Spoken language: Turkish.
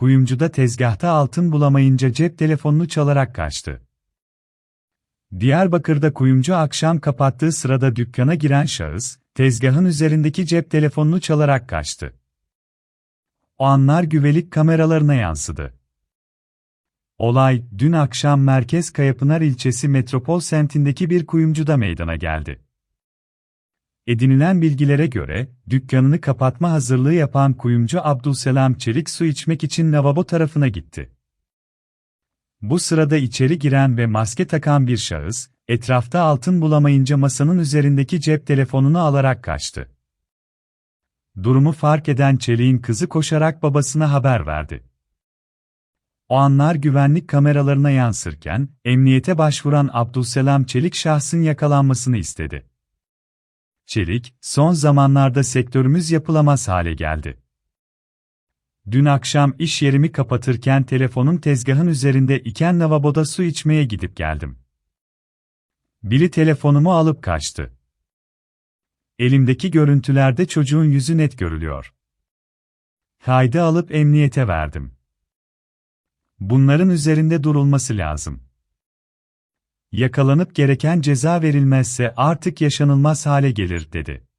kuyumcu da tezgahta altın bulamayınca cep telefonunu çalarak kaçtı. Diyarbakır'da kuyumcu akşam kapattığı sırada dükkana giren şahıs, tezgahın üzerindeki cep telefonunu çalarak kaçtı. O anlar güvenlik kameralarına yansıdı. Olay, dün akşam Merkez Kayapınar ilçesi Metropol semtindeki bir kuyumcuda meydana geldi. Edinilen bilgilere göre, dükkanını kapatma hazırlığı yapan kuyumcu Abdülselam Çelik su içmek için lavabo tarafına gitti. Bu sırada içeri giren ve maske takan bir şahıs, etrafta altın bulamayınca masanın üzerindeki cep telefonunu alarak kaçtı. Durumu fark eden Çelik'in kızı koşarak babasına haber verdi. O anlar güvenlik kameralarına yansırken, emniyete başvuran Abdülselam Çelik şahsın yakalanmasını istedi. Çelik, son zamanlarda sektörümüz yapılamaz hale geldi. Dün akşam iş yerimi kapatırken telefonun tezgahın üzerinde iken lavaboda su içmeye gidip geldim. Biri telefonumu alıp kaçtı. Elimdeki görüntülerde çocuğun yüzü net görülüyor. Kaydı alıp emniyete verdim. Bunların üzerinde durulması lazım. Yakalanıp gereken ceza verilmezse artık yaşanılmaz hale gelir, dedi.